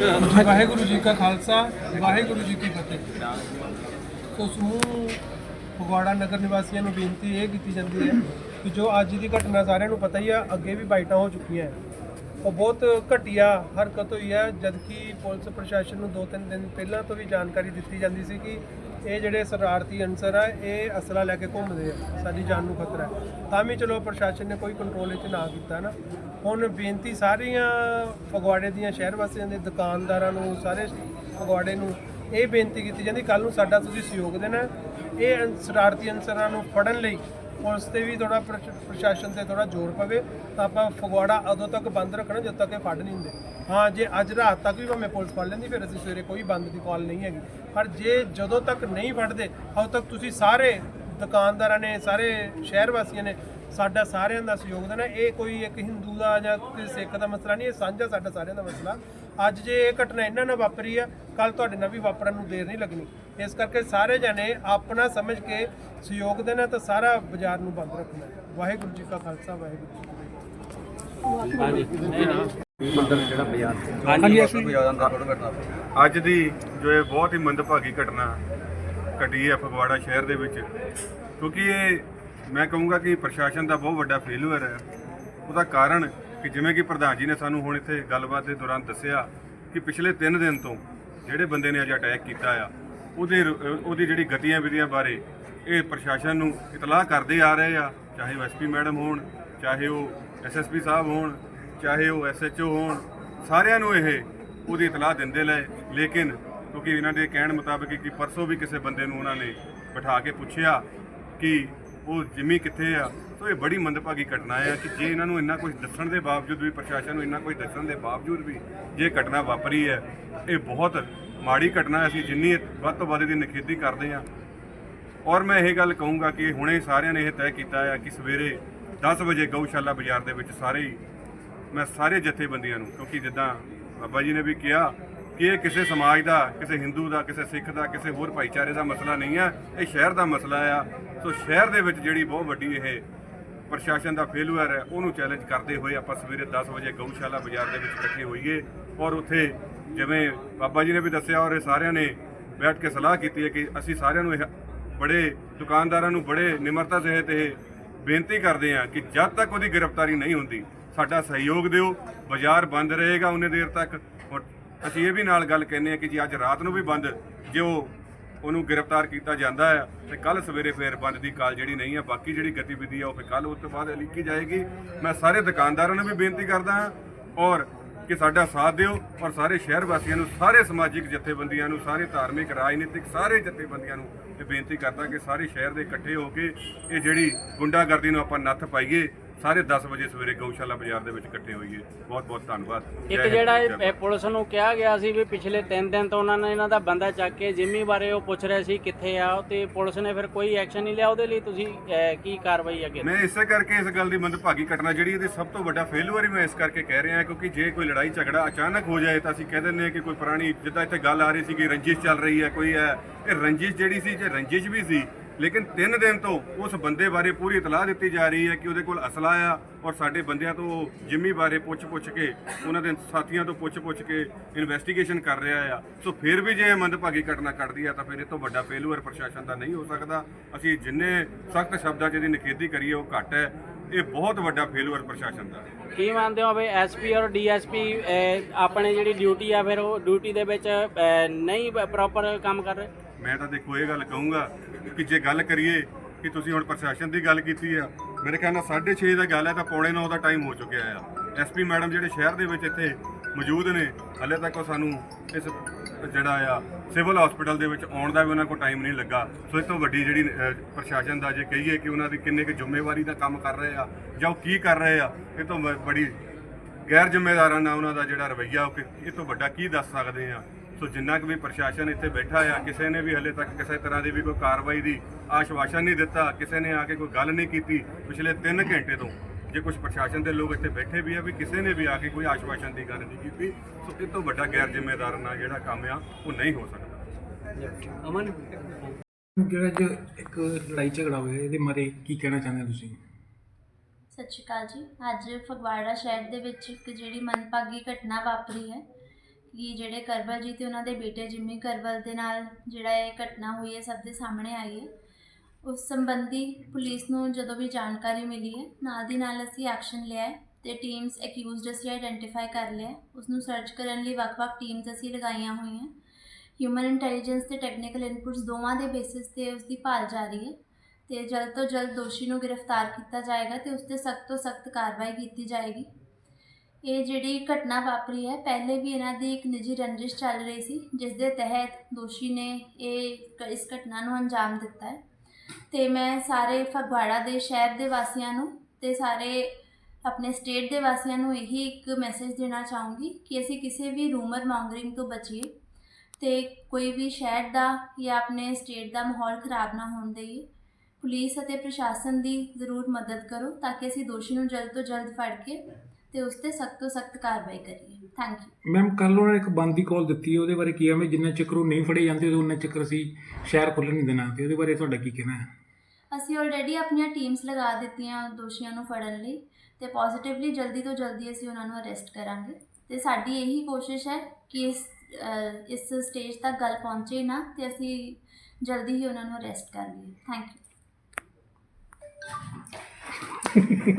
ਵਾਹਿਗੁਰੂ ਜੀ ਕਾ ਖਾਲਸਾ, ਵਾਹਿਗੁਰੂ ਜੀ ਕੀ ਫਤਿਹ। ਸੋ ਸਮੂਹ ਫਗਵਾੜਾ ਨਗਰ ਨਿਵਾਸੀਆਂ ਨੂੰ ਬੇਨਤੀ ਇਹ ਕੀਤੀ ਜਾਂਦੀ ਹੈ ਕਿ ਜੋ ਅੱਜ ਦੀ ਘਟਨਾ ਸਾਰਿਆਂ ਨੂੰ ਪਤਾ ਹੀ ਆ, ਅੱਗੇ ਵੀ ਬਾਈਟਾਂ ਹੋ ਚੁੱਕੀਆਂ ਹੈ। ਉਹ ਬਹੁਤ ਘਟੀਆ ਹਰਕਤ ਹੋਈ ਹੈ, ਜਦਕਿ ਪੁਲਿਸ ਪ੍ਰਸ਼ਾਸਨ ਨੂੰ ਦੋ ਤਿੰਨ ਦਿਨ ਪਹਿਲਾਂ ਤੋਂ ਵੀ ਜਾਣਕਾਰੀ ਦਿੱਤੀ ਜਾਂਦੀ ਸੀ ਕਿ ਇਹ ਜਿਹੜੇ ਸ਼ਰਾਰਤੀ ਅਨਸਰ ਆ, ਇਹ ਅਸਲਾ ਲੈ ਕੇ ਘੁੰਮਦੇ ਆ। ਸਾਡੀ ਜਾਨ ਨੂੰ ਖਤਰਾ ਹੈ। ਤਾਂ ਵੀ ਚਲੋ ਪ੍ਰਸ਼ਾਸਨ ਨੇ ਕੋਈ ਕੰਟਰੋਲ ਵਿੱਚ ਨਾ ਕੀਤਾ ਨਾ। ਹੁਣ ਬੇਨਤੀ ਸਾਰੀਆਂ ਫਗਵਾੜੇ ਦੀਆਂ ਸ਼ਹਿਰ ਵਾਸੀਆਂ ਦੇ, ਦੁਕਾਨਦਾਰਾਂ ਨੂੰ, ਸਾਰੇ ਫਗਵਾੜੇ ਨੂੰ ਇਹ ਬੇਨਤੀ ਕੀਤੀ ਜਾਂਦੀ ਕੱਲ ਨੂੰ ਸਾਡਾ ਤੁਸੀਂ ਸਹਿਯੋਗ ਦੇਣਾ ਇਹ ਸ਼ਰਾਰਤੀ ਅਨਸਰਾਂ ਨੂੰ ਫੜਨ ਲਈ ਪੁਲਿਸ ਤੇ ਵੀ ਥੋੜਾ ਪ੍ਰਸ਼ਾਸਨ ਤੇ ਥੋੜਾ ਜ਼ੋਰ ਪਵੇ, ਤਾਂ ਆਪਾਂ ਫਗਵਾੜਾ ਉਦੋਂ ਤੱਕ ਬੰਦ ਰੱਖਣਾ, ਜਦ ਤੱਕ ਇਹ ਫੜ ਨਹੀਂ ਹੁੰਦੇ। ਹਾਂ, ਜੇ ਅੱਜ ਰਾਤ ਤੱਕ ਵੀ ਭਾਵੇਂ ਪੁਲਿਸ ਫੜ ਲੈਂਦੀ, ਫਿਰ ਅਸੀਂ ਸਵੇਰੇ ਕੋਈ ਬੰਦ ਦੀ ਕਾਲ ਨਹੀਂ ਹੈਗੀ। ਪਰ ਜੇ ਜਦੋਂ ਤੱਕ ਨਹੀਂ ਫੜਦੇ ਉਦੋਂ ਤੱਕ ਤੁਸੀਂ ਸਾਰੇ ਦੁਕਾਨਦਾਰਾਂ ਨੇ, ਸਾਰੇ ਸ਼ਹਿਰ ਵਾਸੀਆਂ ਨੇ ਸਾਡਾ ਸਾਰਿਆਂ ਦਾ ਸਹਿਯੋਗ ਦੇਣਾ। ਇਹ ਕੋਈ ਇੱਕ ਹਿੰਦੂ ਦਾ ਜਾਂ ਕਿਸੇ ਸਿੱਖ ਦਾ ਮਸਲਾ ਨਹੀਂ, ਇਹ ਸਾਂਝਾ ਸਾਡਾ ਸਾਰਿਆਂ ਦਾ ਮਸਲਾ। ਅੱਜ ਜੇ ਇਹ ਘਟਨਾ ਇਹਨਾਂ ਨਾਲ ਵਾਪਰੀ ਆ ਕੱਲ ਤੁਹਾਡੇ ਨਾਲ ਵੀ ਵਾਪਰਨ ਨੂੰ ਦੇਰ ਨਹੀਂ ਲੱਗਣੀ। ਇਸ ਕਰਕੇ ਸਾਰੇ ਜਣੇ ਆਪਣਾ ਸਮਝ ਕੇ ਸਹਿਯੋਗ ਦੇਣਾ ਤਾਂ ਸਾਰਾ ਬਾਜ਼ਾਰ ਨੂੰ ਬੰਦ ਰੱਖਣਾ। ਵਾਹਿਗੁਰੂ ਜੀ ਕਾ ਖਾਲਸਾ, ਵਾਹਿਗੁਰੂ ਜੀ ਕੀ ਫਤਿਹ। ਅੱਜ ਦੀ ਜੋ ਇਹ ਬਹੁਤ ਹੀ ਮੰਦਭਾਗੀ ਘਟਨਾ ਘਟੀ ਹੈ ਫਗਵਾੜਾ ਸ਼ਹਿਰ ਦੇ ਵਿੱਚ। ਕਿਉਂਕਿ ਇਹ ਮੈਂ ਕਹੂੰਗਾ ਕਿ ਪ੍ਰਸ਼ਾਸਨ ਦਾ ਬਹੁਤ ਵੱਡਾ ਫੇਲੂਅਰ ਹੈ। ਉਹਦਾ ਕਾਰਨ ਕਿ ਜਿਵੇਂ ਕਿ ਪ੍ਰਧਾਨ ਜੀ ਨੇ ਸਾਨੂੰ ਹੁਣ ਇੱਥੇ ਗੱਲਬਾਤ ਦੇ ਦੌਰਾਨ ਦੱਸਿਆ ਕਿ ਪਿਛਲੇ 3 ਦਿਨ ਤੋਂ ਜਿਹੜੇ ਬੰਦੇ ਨੇ ਅੱਜ ਅਟੈਕ ਕੀਤਾ ਆ ਉਹਦੇ ਉਹਦੀ ਜਿਹੜੀ ਗਤੀਆਂ ਵਿਧੀਆਂ ਬਾਰੇ ਇਹ ਪ੍ਰਸ਼ਾਸਨ ਨੂੰ ਇਤਲਾਹ ਕਰਦੇ ਆ ਰਹੇ ਆ ਚਾਹੇ ਐਸਪੀ ਮੈਡਮ ਹੋਣ ਚਾਹੇ ਉਹ ਐਸਐਸਪੀ ਸਾਹਿਬ ਹੋਣ, ਚਾਹੇ ਉਹ ਐਸਐਚਓ ਹੋਣ, ਸਾਰਿਆਂ ਨੂੰ ਇਹ ਉਹਦੀ ਇਤਲਾਹ ਦਿੰਦੇ ਲਏ ਲੇਕਿਨ ਕਿਉਂਕਿ ਇਹਨਾਂ ਦੇ ਕਹਿਣ ਮੁਤਾਬਕ ਕਿ ਪਰਸੋਂ ਵੀ ਕਿਸੇ ਬੰਦੇ ਨੂੰ ਉਹਨਾਂ ਨੇ ਬਿਠਾ ਕੇ ਪੁੱਛਿਆ ਕਿ ਉਹ ਜਿੰਮੀ ਕਿੱਥੇ ਆ ਸੋ ਇਹ ਬੜੀ ਮੰਦਭਾਗੀ ਘਟਨਾ ਹੈ ਕਿ ਜੇ ਇਹਨਾਂ ਨੂੰ ਇੰਨਾ ਕੁਝ ਦੱਸਣ ਦੇ ਬਾਵਜੂਦ ਵੀ, ਪ੍ਰਸ਼ਾਸਨ ਨੂੰ ਇੰਨਾ ਕੁਝ ਦੱਸਣ ਦੇ ਬਾਵਜੂਦ ਵੀ ਜੇ ਘਟਨਾ ਵਾਪਰੀ ਹੈ, ਇਹ ਬਹੁਤ ਮਾੜੀ ਘਟਨਾ ਅਸੀਂ ਜਿੰਨੀ ਵੱਧ ਤੋਂ ਵੱਧ ਦੀ ਨਿਖੇਧੀ ਕਰਦੇ ਹਾਂ। ਔਰ ਮੈਂ ਇਹ ਗੱਲ ਕਹੂੰਗਾ ਕਿ ਹੁਣੇ ਸਾਰਿਆਂ ਨੇ ਇਹ ਤੈਅ ਕੀਤਾ ਹੈ ਕਿ ਸਵੇਰੇ 10 ਵਜੇ ਗਊਸ਼ਾਲਾ ਬਾਜ਼ਾਰ ਦੇ ਵਿੱਚ ਸਾਰੇ ਹੀ ਮੈਂ ਸਾਰੇ ਜਥੇਬੰਦੀਆਂ ਨੂੰ, ਕਿਉਂਕਿ ਜਿੱਦਾਂ ਬਾਬਾ ਜੀ ਨੇ ਵੀ ਕਿਹਾ ਕਿ ਇਹ ਕਿਸੇ ਸਮਾਜ ਦਾ, ਕਿਸੇ ਹਿੰਦੂ ਦਾ, ਕਿਸੇ ਸਿੱਖ ਦਾ, ਕਿਸੇ ਹੋਰ ਭਾਈਚਾਰੇ ਦਾ ਮਸਲਾ ਨਹੀਂ ਆ, ਇਹ ਸ਼ਹਿਰ ਦਾ ਮਸਲਾ ਆ। ਸੋ ਸ਼ਹਿਰ ਦੇ ਵਿੱਚ ਜਿਹੜੀ ਬਹੁਤ ਵੱਡੀ ਇਹ ਪ੍ਰਸ਼ਾਸਨ ਦਾ ਫੇਲੂਅਰ ਹੈ, ਉਹਨੂੰ ਚੈਲੰਜ ਕਰਦੇ ਹੋਏ ਆਪਾਂ ਸਵੇਰੇ 10 ਵਜੇ ਗਊਸ਼ਾਲਾ ਬਾਜ਼ਾਰ ਦੇ ਵਿੱਚ ਇਕੱਠੇ ਹੋਈਏ ਔਰ ਉੱਥੇ ਜਿਵੇਂ ਬਾਬਾ ਜੀ ਨੇ ਵੀ ਦੱਸਿਆ ਔਰ ਇਹ ਸਾਰਿਆਂ ਨੇ ਬੈਠ ਕੇ ਸਲਾਹ ਕੀਤੀ ਹੈ ਕਿ ਅਸੀਂ ਸਾਰਿਆਂ ਨੂੰ ਇਹ ਬੜੇ ਦੁਕਾਨਦਾਰਾਂ ਨੂੰ ਬੜੇ ਨਿਮਰਤਾ ਸਹਿਤ ਇਹ ਬੇਨਤੀ ਕਰਦੇ ਹਾਂ ਕਿ ਜਦ ਤੱਕ ਉਹਦੀ ਗ੍ਰਿਫਤਾਰੀ ਨਹੀਂ ਹੁੰਦੀ, ਸਾਡਾ ਸਹਿਯੋਗ ਦਿਓ, ਬਾਜ਼ਾਰ ਬੰਦ ਰਹੇਗਾ ਉਹਨੇ ਦੇਰ ਤੱਕ। ਔਰ ਅਸੀਂ ਇਹ ਵੀ ਨਾਲ ਗੱਲ ਕਹਿੰਦੇ ਹਾਂ ਕਿ ਜੀ ਅੱਜ ਰਾਤ ਨੂੰ ਵੀ ਬੰਦ, ਜੇ ਉਹ, ਉਹਨੂੰ ਗ੍ਰਿਫਤਾਰ ਕੀਤਾ ਜਾਂਦਾ ਹੈ, ਤੇ ਕੱਲ ਸਵੇਰੇ ਫੇਰ ਬੰਦ ਦੀ ਕਾਲ ਜਿਹੜੀ ਨਹੀਂ ਹੈ, ਬਾਕੀ ਜਿਹੜੀ ਗਤੀਵਿਧੀ ਆ ਉਹ ਫੇਰ ਕੱਲ ਉਸ ਤੋਂ ਬਾਅਦ ਲਿਖੀ ਜਾਏਗੀ। ਮੈਂ ਸਾਰੇ ਦੁਕਾਨਦਾਰਾਂ ਨੂੰ ਵੀ ਬੇਨਤੀ ਕਰਦਾ ਹਾਂ ਔਰ ਕਿ ਸਾਡਾ ਸਾਥ ਦਿਓ ਔਰ ਸਾਰੇ ਸ਼ਹਿਰ ਵਾਸੀਆਂ ਨੂੰ, ਸਾਰੇ ਸਮਾਜਿਕ ਜਥੇਬੰਦੀਆਂ ਨੂੰ, ਸਾਰੇ ਧਾਰਮਿਕ, ਰਾਜਨੀਤਿਕ ਸਾਰੇ ਜਥੇਬੰਦੀਆਂ ਨੂੰ ਇਹ ਬੇਨਤੀ ਕਰਦਾ ਕਿ ਸਾਰੇ ਸ਼ਹਿਰ ਦੇ ਇਕੱਠੇ ਹੋ ਕੇ ਇਹ ਜਿਹੜੀ ਗੁੰਡਾਗਰਦੀ ਨੂੰ ਆਪਾਂ ਨੱਥ ਪਾਈਏ ਸਾਰੇ 10 ਵਜੇ ਸਵੇਰੇ ਗਊਸ਼ਾਲਾ ਬਾਜ਼ਾਰ ਦੇ ਵਿੱਚ ਇਕੱਠੇ ਹੋਈਏ। ਬਹੁਤ ਬਹੁਤ ਧੰਨਵਾਦ। ਇੱਕ ਜਿਹੜਾ ਇਹ। ਪੁਲਿਸ ਨੂੰ ਕਿਹਾ ਗਿਆ ਸੀ ਵੀ ਪਿਛਲੇ 3 ਦਿਨ ਤੋਂ ਉਹਨਾਂ ਨੇ ਇਹਨਾਂ ਦਾ ਬੰਦਾ ਚੱਕ ਕੇ ਜਿੰਮੀ ਬਾਰੇ ਉਹ ਪੁੱਛ ਰਹੇ ਸੀ ਕਿੱਥੇ ਆ ਤੇ ਪੁਲਿਸ ਨੇ ਫਿਰ ਕੋਈ ਐਕਸ਼ਨ ਨਹੀਂ ਲਿਆ। ਉਹਦੇ ਲਈ ਤੁਸੀਂ ਕੀ ਕਾਰਵਾਈ ਅੱਗੇ ਮੈਂ ਇਸੇ ਕਰਕੇ ਇਸ ਗੱਲ ਦੀ ਮੰਦਭਾਗੀ ਘਟਨਾ ਜਿਹੜੀ ਇਹਦੀ ਸਭ ਤੋਂ ਵੱਡਾ ਫੇਲੂਅਰ ਹੀ ਮੈਂ ਇਸ ਕਰਕੇ ਕਹਿ ਰਿਹਾ ਕਿਉਂਕਿ ਜੇ ਕੋਈ ਲੜਾਈ ਝਗੜਾ ਅਚਾਨਕ ਹੋ ਜਾਏ ਤਾਂ ਅਸੀਂ ਕਹਿ ਦਿੰਦੇ ਹਾਂ ਕਿ ਕੋਈ ਪੁਰਾਣੀ ਜਿੱਦਾਂ ਇੱਥੇ ਗੱਲ ਆ ਰਹੀ ਸੀ ਕਿ ਰੰਜਿਸ਼ ਚੱਲ ਰਹੀ ਹੈ ਕੋਈ ਹੈ। ਇਹ ਰੰਜਿਸ਼ ਜਿਹੜੀ ਸੀ ਜੇ ਰੰਜਿਸ਼ ਵੀ ਸੀ ਲੇਕਿਨ 3 ਦਿਨ ਤੋਂ ਉਸ ਬੰਦੇ ਬਾਰੇ ਪੂਰੀ ਇਤਲਾਹ ਦਿੱਤੀ ਜਾ ਰਹੀ ਹੈ ਕਿ ਉਹਦੇ ਕੋਲ ਅਸਲਾ ਆ ਔਰ ਸਾਡੇ ਬੰਦਿਆਂ ਤੋਂ ਜਿੰਮੀ ਬਾਰੇ ਪੁੱਛ-ਪੁੱਛ ਕੇ ਉਹਨਾਂ ਦੇ ਸਾਥੀਆਂ ਤੋਂ ਪੁੱਛ-ਪੁੱਛ ਕੇ ਇਨਵੈਸਟੀਗੇਸ਼ਨ ਕਰ ਰਿਹਾ ਆ। ਸੋ ਫਿਰ ਵੀ ਜੇ ਇਹ ਮੰਦਭਾਗੀ ਘਟਨਾ ਘਟਦੀ ਆ ਤਾਂ ਫਿਰ ਇਹ ਤੋਂ ਵੱਡਾ ਫੇਲੂਅਰ ਪ੍ਰਸ਼ਾਸਨ ਦਾ ਨਹੀਂ ਹੋ ਸਕਦਾ। ਅਸੀਂ ਜਿੰਨੇ ਸਖਤ ਸ਼ਬਦਾਂ 'ਚ ਇਹਦੀ ਨਿਖੇਧੀ ਕਰੀਏ, ਉਹ ਘੱਟ ਹੈ। ਇਹ ਬਹੁਤ ਵੱਡਾ ਫੇਲੂਅਰ ਪ੍ਰਸ਼ਾਸਨ ਦਾ। ਕੀ ਮੰਨਦੇ ਹੋ ਵੀ ਐਸਪੀ ਔਰ ਡੀਐਸਪੀ ਆਪਣੇ ਜਿਹੜੀ ਡਿਊਟੀ ਆ, ਫਿਰ ਉਹ ਡਿਊਟੀ ਦੇ ਵਿੱਚ ਨਹੀਂ ਪ੍ਰੋਪਰ ਕੰਮ ਕਰ ਰਹੇ? ਮੈਂ ਤਾਂ ਦੇਖੋ ਇਹ ਗੱਲ ਕਹੂੰਗਾ ਕਿ ਜੇ ਗੱਲ ਕਰੀਏ ਕਿ ਤੁਸੀਂ ਹੁਣ ਪ੍ਰਸ਼ਾਸਨ ਦੀ ਗੱਲ ਕੀਤੀ ਆ, ਮੇਰੇ ਖਿਆਲ ਨਾਲ 6:30 ਦਾ ਗੱਲ ਹੈ ਤਾਂ ਪੌਣੇ 9 ਦਾ ਟਾਈਮ ਹੋ ਚੁੱਕਿਆ ਆ। ਐਸਪੀ ਮੈਡਮ ਜਿਹੜੇ ਸ਼ਹਿਰ ਦੇ ਵਿੱਚ ਇੱਥੇ ਮੌਜੂਦ ਨੇ, ਹਲੇ ਤੱਕ ਉਹ ਸਾਨੂੰ ਇਸ ਜਿਹੜਾ ਆ ਸਿਵਲ ਹਸਪੀਟਲ ਦੇ ਵਿੱਚ ਆਉਣ ਦਾ ਵੀ ਉਹਨਾਂ ਕੋਲ ਟਾਈਮ ਨਹੀਂ ਲੱਗਾ। ਸੋ ਇਹ ਤੋਂ ਵੱਡੀ ਜਿਹੜੀ ਪ੍ਰਸ਼ਾਸਨ ਦਾ ਜੇ ਕਹੀਏ ਕਿ ਉਹਨਾਂ ਦੀ ਕਿੰਨੇ ਕੁ ਜ਼ਿੰਮੇਵਾਰੀ ਦਾ ਕੰਮ ਕਰ ਰਹੇ ਆ ਜਾਂ ਉਹ ਕੀ ਕਰ ਰਹੇ ਆ, ਇਹ ਤੋਂ ਬ- ਬੜੀ ਗੈਰ ਜ਼ਿੰਮੇਦਾਰਾਂ ਨਾਲ ਉਹਨਾਂ ਦਾ ਜਿਹੜਾ ਰਵੱਈਆ, ਉਹ ਕਿ- ਇਹ ਤੋਂ ਵੱਡਾ ਕੀ ਦੱਸ ਸਕਦੇ ਆ? ਸੋ ਜਿੰਨਾ ਕੁ ਵੀ ਪ੍ਰਸ਼ਾਸਨ ਇੱਥੇ ਬੈਠਾ ਆ ਕਿਸੇ ਨੇ ਵੀ ਹਲੇ ਤੱਕ ਕਿਸੇ ਤਰ੍ਹਾਂ ਦੀ ਵੀ ਕੋਈ ਕਾਰਵਾਈ ਦੀ ਆਸ਼ਵਾਸਨ ਨਹੀਂ ਦਿੱਤਾ ਕਿਸੇ ਨੇ ਆ ਕੇ ਕੋਈ ਗੱਲ ਨਹੀਂ ਕੀਤੀ ਪਿਛਲੇ 3 ਘੰਟੇ ਤੋਂ। ਜੇ ਕੁਝ ਪ੍ਰਸ਼ਾਸਨ ਦੇ ਲੋਕ ਇੱਥੇ ਬੈਠੇ ਵੀ ਆ ਵੀ ਕਿਸੇ ਨੇ ਵੀ ਆ ਕੇ ਕੋਈ ਆਸ਼ਵਾਸਨ ਦੀ ਗੱਲ ਨਹੀਂ ਕੀਤੀ ਸੋ ਇਹ ਤੋਂ ਵੱਡਾ ਗੈਰ ਜ਼ਿੰਮੇਦਾਰਾਨਾ ਜਿਹੜਾ ਕੰਮ ਆ ਉਹ ਨਹੀਂ ਹੋ ਸਕਦਾ। ਅਮਨ? ਜਿਹੜਾ ਜੋ ਇੱਕ ਲੜਾਈ ਝਗੜਾ ਹੋਇਆ ਇਹਦੇ ਬਾਰੇ ਕੀ ਕਹਿਣਾ ਚਾਹੁੰਦੇ ਹੋ ਤੁਸੀਂ? ਸਤਿ ਸ਼੍ਰੀ ਅਕਾਲ ਜੀ। ਅੱਜ ਫਗਵਾੜਾ ਸ਼ਹਿਰ ਦੇ ਵਿੱਚ ਇੱਕ ਜਿਹੜੀ ਮੰਦਭਾਗੀ ਘਟਨਾ ਵਾਪਰੀ ਹੈ ਕਿ ਜਿਹੜੇ ਕਰਵਲ ਜੀ ਤੇ ਉਹਨਾਂ ਦੇ ਬੇਟੇ ਜਿੰਮੀ ਕਰਵਲ ਦੇ ਨਾਲ ਜਿਹੜਾ ਇਹ ਘਟਨਾ ਹੋਈ ਹੈ, ਸਭ ਦੇ ਸਾਹਮਣੇ ਆਈ ਹੈ। ਉਸ ਸੰਬੰਧੀ ਪੁਲਿਸ ਨੂੰ ਜਦੋਂ ਵੀ ਜਾਣਕਾਰੀ ਮਿਲੀ ਹੈ, ਨਾਲ ਦੀ ਨਾਲ ਅਸੀਂ ਐਕਸ਼ਨ ਲਿਆ ਹੈ ਤੇ ਟੀਮਸ ਅਕਿਊਜ਼ਡ ਅਸੀਂ ਆਇਡੈਂਟੀਫਾਈ ਕਰ ਲਿਆ ਹੈ। ਉਸ ਨੂੰ ਸਰਚ ਕਰਨ ਲਈ ਵੱਖ-ਵੱਖ ਟੀਮਸ ਅਸੀਂ ਲਗਾਈਆਂ ਹੋਈਆਂ ਹਿਊਮਨ ਇੰਟੈਲੀਜੈਂਸ ਤੇ ਟੈਕਨੀਕਲ ਇਨਪੁਟਸ ਦੋਵਾਂ ਦੇ ਬੇਸਿਸ ਤੇ ਉਸ ਦੀ ਭਾਲ ਜਾਰੀ ਹੈ ਤੇ ਜਲਦ ਤੋਂ ਜਲਦ ਦੋਸ਼ੀ ਨੂੰ ਗ੍ਰਿਫਤਾਰ ਕੀਤਾ ਜਾਏਗਾ ਤੇ ਉਸ ਤੇ ਸਖਤ ਤੋਂ ਸਖਤ ਕਾਰਵਾਈ ਕੀਤੀ ਜਾਏਗੀ। ਇਹ ਜਿਹੜੀ ਘਟਨਾ ਵਾਪਰੀ ਹੈ, ਪਹਿਲੇ ਵੀ ਇਹਨਾਂ ਦੀ ਇੱਕ ਨਿੱਜੀ ਰੰਜਿਸ਼ ਚੱਲ ਰਹੀ ਸੀ, ਜਿਸ ਦੇ ਤਹਿਤ ਦੋਸ਼ੀ ਨੇ ਇਹ ਇਸ ਘਟਨਾ ਨੂੰ ਅੰਜਾਮ ਦਿੱਤਾ ਹੈ। ਤੇ ਮੈਂ ਸਾਰੇ ਫਗਵਾੜਾ ਦੇ ਸ਼ਹਿਰ ਦੇ ਵਾਸੀਆਂ ਨੂੰ ਤੇ ਸਾਰੇ ਆਪਣੇ ਸਟੇਟ ਦੇ ਵਾਸੀਆਂ ਨੂੰ ਇਹੀ ਇੱਕ ਮੈਸੇਜ ਦੇਣਾ ਚਾਹੂੰਗੀ ਕਿ ਅਸੀਂ ਕਿਸੇ ਵੀ ਰੂਮਰ ਮੌਂਗਰਿੰਗ ਤੋਂ ਬਚੀਏ ਤੇ ਕੋਈ ਵੀ ਸ਼ਹਿਰ ਦਾ ਜਾਂ ਆਪਣੇ ਸਟੇਟ ਦਾ ਮਾਹੌਲ ਖਰਾਬ ਨਾ ਹੋਣ ਦੇਈਏ। ਪੁਲਿਸ ਅਤੇ ਪ੍ਰਸ਼ਾਸਨ ਦੀ ਜ਼ਰੂਰ ਮਦਦ ਕਰੋ ਤਾਂ ਕਿ ਅਸੀਂ ਦੋਸ਼ੀ ਨੂੰ ਜਲਦ ਤੋਂ ਜਲਦ ਫੜ ਕੇ ਤੇ ਉਸ ਤੇ ਸਖਤ ਤੋਂ ਸਖਤ ਕਾਰਵਾਈ ਕਰੀਏ। ਥੈਂਕ ਯੂ ਮੈਮ ਕੱਲ ਉਹਨਾਂ ਨੇ ਇੱਕ ਬੰਦ ਕਾਲ ਦਿੱਤੀ ਉਹਦੇ ਬਾਰੇ ਕੀ ਹੈ ਮੈਂ ਜਿੰਨਾ ਚੱਕਰ ਉਹ ਨਹੀਂ ਫੜੇ ਜਾਂਦੇ ਉਹਨਾਂ ਚੱਕਰ ਅਸੀਂ ਸ਼ਹਿਰ ਖੁੱਲ੍ਹਣ ਨਹੀਂ ਦੇਣਾ ਤੇ ਉਹਦੇ ਬਾਰੇ ਤੁਹਾਡਾ ਕੀ ਕਹਿਣਾ ਹੈ? ਅਸੀਂ ਆਲਰੇਡੀ ਆਪਣੀਆਂ ਟੀਮਸ ਲਗਾ ਦਿੱਤੀਆਂ ਦੋਸ਼ੀਆਂ ਨੂੰ ਫੜਨ ਲਈ ਤੇ ਪੋਜ਼ਿਟਿਵਲੀ ਜਲਦੀ ਤੋਂ ਜਲਦੀ ਅਸੀਂ ਉਹਨਾਂ ਨੂੰ ਅਰੈਸਟ ਕਰਾਂਗੇ। ਤੇ ਸਾਡੀ ਇਹੀ ਕੋਸ਼ਿਸ਼ ਹੈ ਕਿ ਇਸ ਇਸ ਸਟੇਜ ਤੱਕ ਗੱਲ ਪਹੁੰਚੇ ਨਾ ਤੇ ਅਸੀਂ ਜਲਦੀ ਹੀ ਉਹਨਾਂ ਨੂੰ ਅਰੈਸਟ ਕਰ ਲਈਏ। Thank you